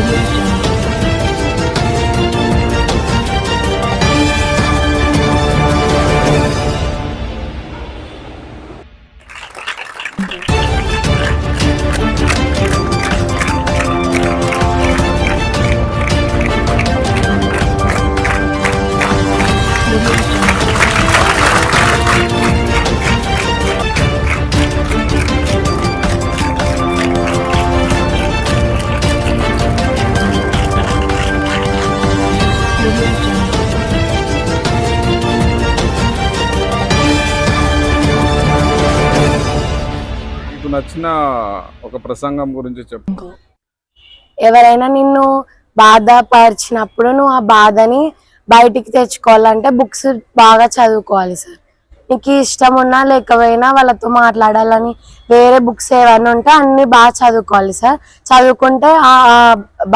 మీకు నచ్చిన ఒక ప్రసంగం గురించి చెప్పు. ఎవరైనా నిన్ను బాధపరిచినప్పుడు నువ్వు ఆ బాధని బయటికి తెచ్చుకోవాలంటే బుక్స్ బాగా చదువుకోవాలి సార్. నీకు ఇష్టం ఉన్నా లేకపోయినా వాళ్ళతో మాట్లాడాలని వేరే బుక్స్ ఏమైనా ఉంటే అన్ని బాగా చదువుకోవాలి సార్. చదువుకుంటే ఆ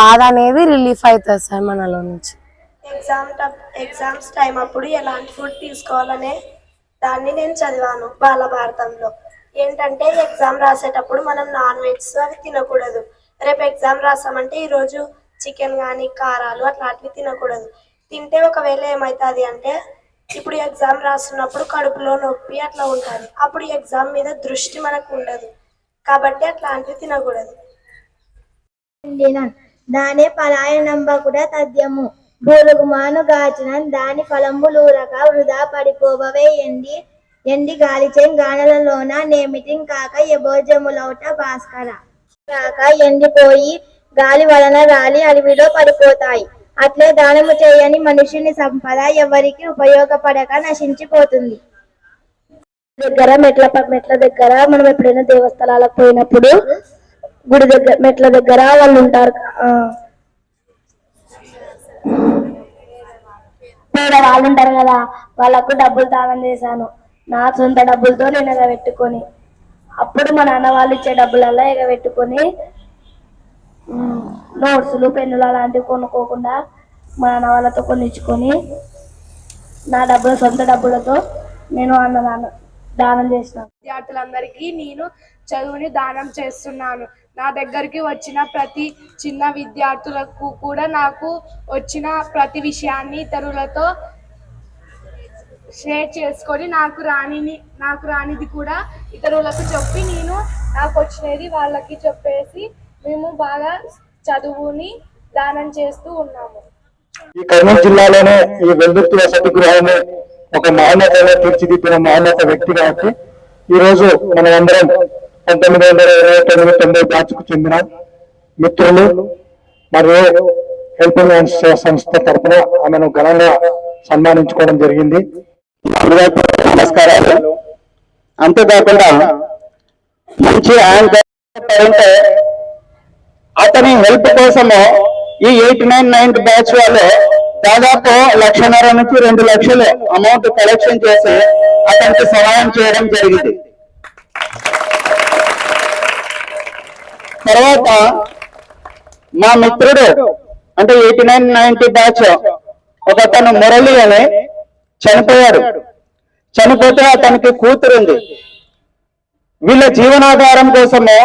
బాధ అనేది రిలీఫ్ అవుతుంది సార్ మనలో నుంచి. ఎగ్జామ్ ఎగ్జామ్స్ టైం అప్పుడు ఎలాంటి ఫుడ్ తీసుకోవాలనే దాన్ని నేను చదివాను బాలభారతంలో ఏంటంటే ఎగ్జామ్ రాసేటప్పుడు మనం నాన్ వెజ్ అవి తినకూడదు. రేపు ఎగ్జామ్ రాసామంటే ఈరోజు చికెన్ కానీ కారాలు అట్లాంటివి తినకూడదు. తింటే ఒకవేళ ఏమవుతుంది అంటే ఇప్పుడు ఎగ్జామ్ రాస్తున్నప్పుడు కడుపులో నొప్పి అట్లా ఉంటుంది. అప్పుడు ఎగ్జామ్ మీద దృష్టి మనకు ఉండదు. కాబట్టి అట్లాంటివి తినకూడదు. దానే పలాయనంబ కూడా తథ్యము. బూరుగుమాను గాచిన దాని ఫలంబులూరక వృధా పడిపోబవేయండి ఎండి ఎండి గాలిచెం గానలలోన నేమిటిం కాక ఎబోజములౌట భాస్కర. కాక ఎండిపోయి గాలి వలన రాలి అడవిలో పడిపోతాయి. అట్లే దానము చేయని మనుషుని సంపద ఎవరికి ఉపయోగపడక నశించిపోతుంది. దగ్గర మెట్ల మెట్ల దగ్గర మనం ఎప్పుడైనా దేవస్థలాలకు పోయినప్పుడు గుడి దగ్గర మెట్ల దగ్గర వాళ్ళు ఉంటారు పేద వాళ్ళు ఉంటారు కదా వాళ్ళకు డబ్బులు దానం చేశాను. నా సొంత డబ్బులతో నేను ఎగబెట్టుకొని అప్పుడు మా నాన్న వాళ్ళు ఇచ్చే డబ్బులలో ఎగబెట్టుకొని నోట్సులు పెన్నులు అలాంటివి కొనుక్కోకుండా మా నాన్న వాళ్ళతో కొనిచ్చుకొని నా డబ్బులు సొంత డబ్బులతో నేను అన్నదానం దానం చేసినాను. విద్యార్థులందరికీ నేను చదువుని దానం చేస్తున్నాను. నా దగ్గరికి వచ్చిన ప్రతి చిన్న విద్యార్థులకు కూడా నాకు వచ్చిన ప్రతి విషయాన్ని ఇతరులతో షేర్ చేసుకొని నాకు రానిని నాకు రానిది కూడా ఇతరులకు చెప్పి నేను నాకు వచ్చినది వాళ్ళకి చెప్పేసి మేము బాగా చదువుని దానం చేస్తూ ఉన్నాము. ఈ కర్నూలు జిల్లాలోనే ఈ వెల్దుర్తి వసతి గృహాన్ని ఒక మాన్యతగా తీర్చిదిద్దిన మాన్యత వ్యక్తి కాబట్టి ఈ రోజు మనం అందరం పంతొమ్మిది వందల ఇరవై తొమ్మిది తొంభై బ్యాచ్కు చెందిన మిత్రులు మరియు హెల్పింగ్ హ్యాండ్స్ సంస్థ తరఫున ఆమెను ఘనంగా సన్మానించుకోవడం జరిగింది. నమస్కారాలు. అంతేకాకుండా మంచి యాంకర్ అంటే అతని హెల్ప్ కోసము ఈ ఎయిట్ నైన్ నైన్త్ బ్యాచ్ వాళ్ళు దాదాపు లక్షన్నర నుంచి రెండు లక్షలు అమౌంట్ కలెక్షన్ చేసి అతనికి సహాయం చేయడం జరిగింది. తర్వాత మా మిత్రుడు అంటే ఎయిటీ నైన్ నైన్టీ బ్యాచ్ ఒక అతను మురళి అని చనిపోయాడు. చనిపోతే అతనికి కూతురు ఉంది వీళ్ళ జీవనాధారం కోసము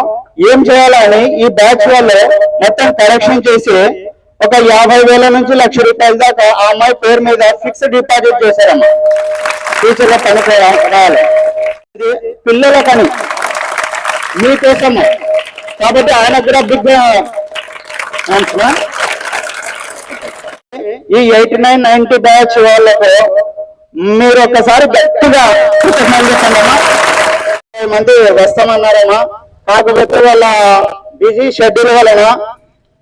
ఏం చేయాలని ఈ బ్యాచ్ వాళ్ళు మొత్తం కరెక్షన్ చేసి ఒక యాభై వేల నుంచి లక్ష రూపాయల దాకా ఆ అమ్మాయి పేరు మీద ఫిక్స్డ్ డిపాజిట్ చేశారమ్మా. ఫ్యూచర్లో పని రావాలి. ఇది పిల్లల పని. మీకోసము కాబట్టి ఆయన కూడా బిగ్ ఈ ఎయిటీ నైన్ నైన్టీ బ్యాచ్ వాళ్ళకు మీరు ఒకసారి గట్టిగా మంది వస్తామన్నారమ్మా కాకపోతే వాళ్ళ బిజీ షెడ్యూల్ వలన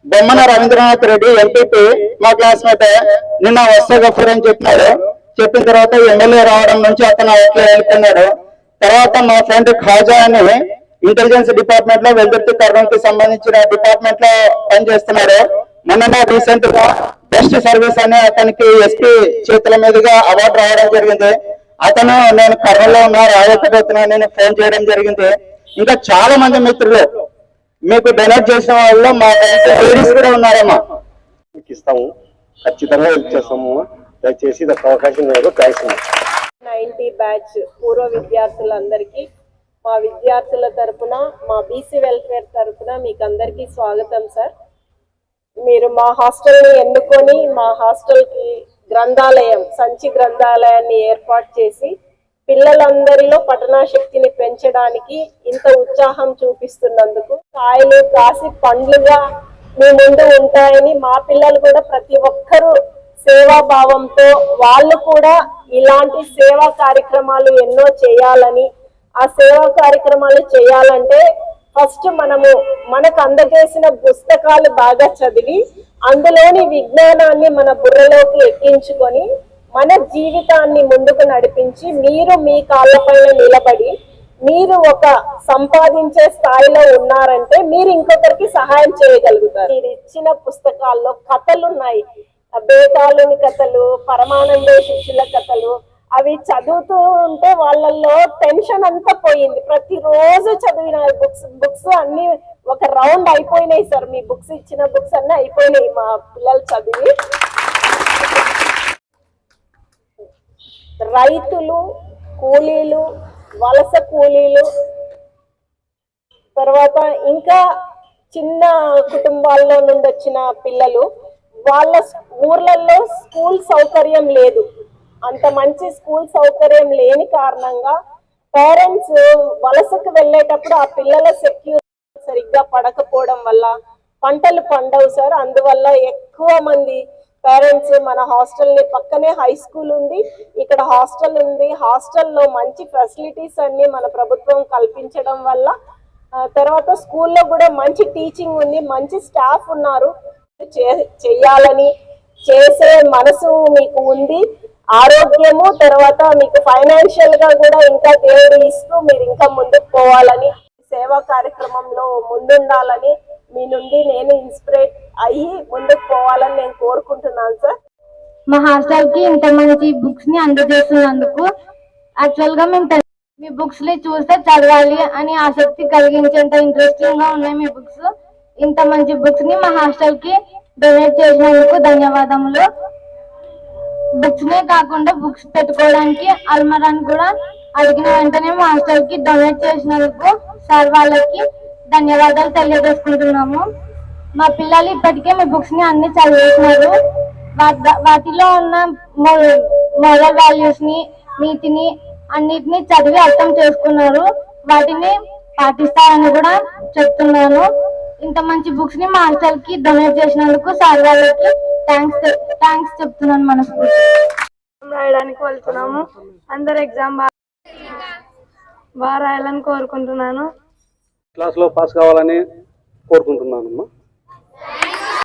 బొమ్మన రవీంద్రనాథ్ రెడ్డి ఎంపీపీ మా క్లాస్మేట్ నిన్న వస్తే గఫూర్ అని చెప్పినాడు. చెప్పిన తర్వాత ఎమ్మెల్యే రావడం నుంచి అతను అట్లా వెళ్తున్నాడు తర్వాత మా ఫ్రెండ్ ఖాజా అని ఇంటెలిజెన్స్ డిపార్ట్మెంట్లో వెల్దుర్తి కర్నూలుకి సంబంధించిన డిపార్ట్మెంట్లో పనిచేస్తున్నారు మొన్న రీసెంట్గా బెస్ట్ సర్వీస్ అని అతనికి ఎస్పీ చేతుల మీదుగా అవార్డు రావడం జరిగింది. అతను నేను కర్నూలులో ఉన్నా రాయకపోతున్నా నేను ఫోన్ చేయడం జరిగింది. ఇంకా చాలా మంది మిత్రులు మీకు డొనేట్ చేసిన వాళ్ళు మా లేడీస్ కూడా ఉన్నారమ్మా మీకు ఇస్తాము. ఖచ్చితంగా హెల్ప్ చేస్తాము. దయచేసి అవకాశం లేదు థ్యాంక్స్ నైన్టీ బ్యాచ్ పూర్వ విద్యార్థులందరికీ మా విద్యార్థుల తరపున మా బీసీ వెల్ఫేర్ తరపున మీకు అందరికీ స్వాగతం సార్ మీరు మా హాస్టల్ని ఎన్నుకొని మా హాస్టల్కి గ్రంథాలయం సంచి గ్రంథాలయాన్ని ఏర్పాటు చేసి పిల్లలందరిలో పఠనాశక్తిని పెంచడానికి ఇంత ఉత్సాహం చూపిస్తున్నందుకు కాయలు కాసి పండ్లుగా మీ ముందు ఉంటాయని మా పిల్లలు కూడా ప్రతి ఒక్కరూ సేవాభావంతో వాళ్ళు కూడా ఇలాంటి సేవా కార్యక్రమాలు ఎన్నో చేయాలని ఆ సేవా కార్యక్రమాలు చేయాలంటే ఫస్ట్ మనము మనకు అందజేసిన పుస్తకాలు బాగా చదివి అందులోని విజ్ఞానాన్ని మన బుర్రలోకి ఎక్కించుకొని మన జీవితాన్ని ముందుకు నడిపించి మీరు మీ కాళ్ళపైన నిలబడి మీరు ఒక సంపాదించే స్థాయిలో ఉన్నారంటే మీరు ఇంకొకరికి సహాయం చేయగలుగుతారు. మీరు ఇచ్చిన పుస్తకాల్లో కథలు ఉన్నాయి బేతాళుని కథలు పరమానందేశిష్యుల కథలు అవి చదువుతూ ఉంటే వాళ్ళల్లో టెన్షన్ అంతా పోయింది. ప్రతిరోజు చదివిన బుక్స్ బుక్స్ అన్ని ఒక రౌండ్ అయిపోయినాయి సార్. మీ బుక్స్ ఇచ్చిన బుక్స్ అన్ని అయిపోయినాయి మా పిల్లలు చదివి. రైతులు కూలీలు వలస కూలీలు తర్వాత ఇంకా చిన్న కుటుంబాల్లో నుండి వచ్చిన పిల్లలు వాళ్ళ ఊర్లలో స్కూల్ సౌకర్యం లేదు. అంత మంచి స్కూల్ సౌకర్యం లేని కారణంగా పేరెంట్స్ వలసకు వెళ్ళేటప్పుడు ఆ పిల్లల సెక్యూరిటీ సరిగ్గా పడకపోవడం వల్ల పంటలు పండవు సార్. అందువల్ల ఎక్కువ మంది పేరెంట్స్ మన హాస్టల్ని పక్కనే హై స్కూల్ ఉంది. ఇక్కడ హాస్టల్ ఉంది. హాస్టల్లో మంచి ఫెసిలిటీస్ అన్ని మన ప్రభుత్వం కల్పించడం వల్ల తర్వాత స్కూల్లో కూడా మంచి టీచింగ్ ఉంది. మంచి స్టాఫ్ ఉన్నారు. చే- చేసే మనసు మీకు ఉంది. ఆరోగ్యము తర్వాత మీకు ఫైనాన్షియల్గా కూడా ఇంకా దేవుడు ఇస్తూ మీరు ఇంకా ముందుకు పోవాలని సేవా కార్యక్రమంలో ముందుండాలని మీ నుండి నేను ఇన్స్పిరేట్ అయ్యి ముందుకు పోవాలని నేను కోరుకుంటున్నాను సార్. మా హాస్టల్కి ఇంత మంచి బుక్స్ని అందజేస్తున్నందుకు యాక్చువల్గా మేము మీ బుక్స్ని చూస్తే చదవాలి అని ఆసక్తి కలిగించేంత ఇంట్రెస్టింగ్గా ఉన్నాయి మీ బుక్స్ ఇంత మంచి బుక్స్ని మా హాస్టల్కి డొనేట్ చేసినందుకు ధన్యవాదములు. బుక్స్ నే కాకుండా బుక్స్ పెట్టుకోవడానికి అల్మరాని కూడా అడిగిన వెంటనే మాస్టర్కి డొనేట్ చేసినందుకు సార్ వాళ్ళకి ధన్యవాదాలు తెలియజేసుకుంటున్నాము. మా పిల్లలు ఇప్పటికే మీ బుక్స్ని అన్ని చదివేసినారు. వాటిలో ఉన్న మోరల్ వాల్యూస్ని నీతిని అన్నిటిని చదివి అర్థం చేసుకున్నారు. వాటిని పాటిస్తారని కూడా చెప్తున్నాను ఇంత మంచి బుక్స్ని కి డొనేట్ చేసినందుకు సార్ వాళ్ళకి థ్యాంక్స్ థ్యాంక్స్ చెప్తున్నాను మనస్ఫూర్తి. రాయడానికి వెళ్తున్నాము. అందరు ఎగ్జామ్ బాగా బాగా రాయాలని కోరుకుంటున్నాను. క్లాస్లో పాస్ కావాలని కోరుకుంటున్నానమ్మా.